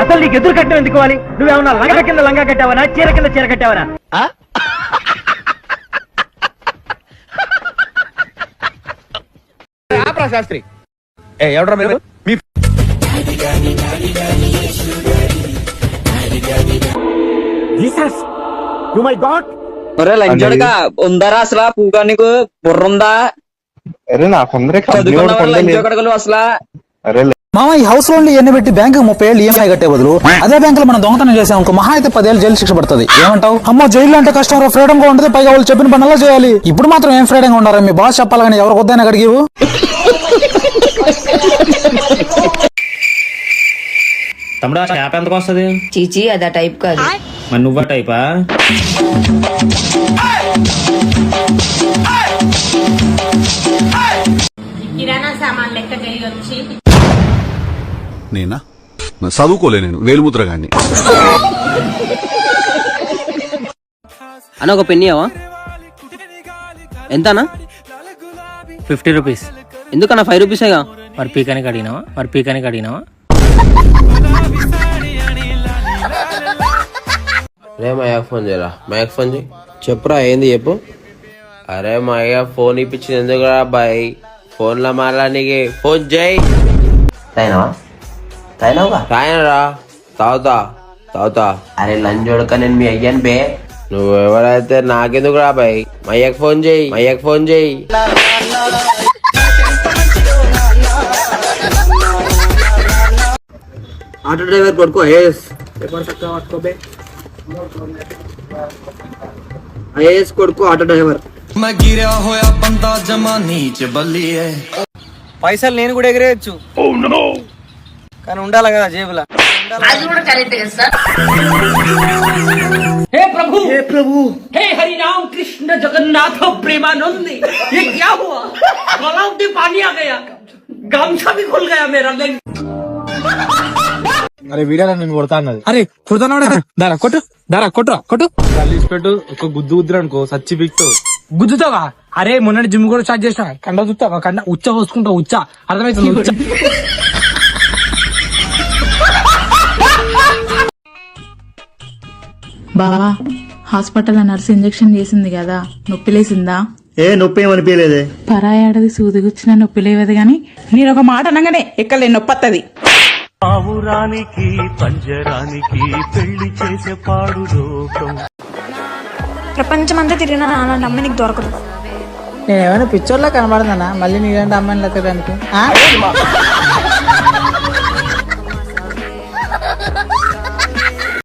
అసలు నీకు ఎదురు కట్టడం ఎందుకు ఇవ్వాలి నువ్వేమన్నా లంగా కింద లంగా కట్టావనా? చీర కింద చీర కట్టావనా? ఆపరా శాస్త్రి. ఏ ఎవడరా మీరు? మీ ఒరే లంచోడుగా ఉందరా అసలు? పూగా నీకు? బుర్ర ఉందా? అరే చదువుకున్న లంచోకడగలు అసలు? అరే మామ ఈ హౌస్ లోన్లు ఎన్ని పెట్టి బ్యాంక్ ముప్పై ఏళ్ళు ఈఎంఐ కట్టే బదులు అదే బ్యాంక్లో మనం దొంగతనం చేసాం అనుకో మహా అయితే పదేళ్ళు జైలు శిక్ష పడుతుంది. ఏమంటావు? అమ్మో జైలు అంటే కష్టం ఫ్రీడమ్గా ఉంటుంది పైగా వాళ్ళు చెప్పిన పనుల్లో చేయాలి. ఇప్పుడు మాత్రం ఏం ఫ్రీడమ్గా ఉన్నారా మీ బాస్ చెప్పాలి కానీ ఎవరికి వద్దైనా అడిగివు తమ్ముడు చేప ఎంతకు వస్తుంది చీచి అదా టైప్ కాదు. మరి నువ్వు టైపా నేనా? నా చదువుకోలే నేను వేలుముద్ర గాని అని ఒక పెన్నియావా ఎంతనా? Fifty rupees. ఎందుకన్నా ఫైవ్ రూపీసేగా? మరి పీకానికి అడిగినావా? మరి పీకానికి అడిగినావా? అరే మా అయ్యకు ఫోన్ చేయరా? మా అయ్యకు ఫోన్ చేయి. చెప్పురా ఏంది చెప్పు? అరే మా అయ్య ఫోన్ ఇప్పించింది ఎందుకురా అబ్బాయి ఫోన్లో మాట్లాడానికి. ఫోన్ చేయి. తాయినవా తాయినవా తాయినరా తాగుతా. తాగుతా. అరే లంచోడక నేను మీ అయ్యాను బే. నువ్వు ఎవరైతే నాకెందుకు రా బాయ్? మా అయ్యకు ఫోన్ చేయి. మా అయ్యకు ఫోన్ చేయి. ఆటో డ్రైవర్ కొడుకు ఐఏఎస్. ఐఏఎస్ కొడుకు ఆటో డ్రైవర్. పైసలు నేను కూడా ఎగిరేయచ్చు. కానీ ఉండాలి కదా జేబులా అది కూడా కరెక్ట్ కదా సార్ हे प्रभु हे प्रभु हे हरि राम कृष्ण जगन्नाथ प्रेमानंद ये क्या हुआ तालाब में पानी आ गया गामछा भी खुल गया मेरा लेकिन అరే వీడియో నేను కొడతా అన్నది అరే కుడతానోడా దారా కొట్టు దారా కొట్టు కొట్టు కలిసి పెట్టు ఒక గుద్దు గుద్దురు అనుకో సచ్చి పిక్తో గుద్దుతావా అరే మొన్న జిమ్ కూడా స్టార్ట్ చేసిన కండ చూస్తావా కండ ఉచ్చ పోసుకుంటావు ఉచ్చ అర్థమవుతుంది ఉచ్చ బావా హాస్పిటల్ నర్స్ ఇంజెక్షన్ చేసింది కదా నొప్పి లేసిందా? ఏ నొప్పి ఏమనిపించలేదే పరాయాడది సూదిగుచ్చిన నొప్పి లేవదు గాని నేను ఒక మాట అనగానే ఎక్కలే నొప్పి వత్తది ప్రపంచమంతా తిరిగిన అలాంటి అమ్మాయి నీకు దొరకదు. నేను ఏమైనా పిక్చర్లో కనబడుతున్నా మళ్ళీ నీలాంటి అమ్మాయిని లెక్కడానికి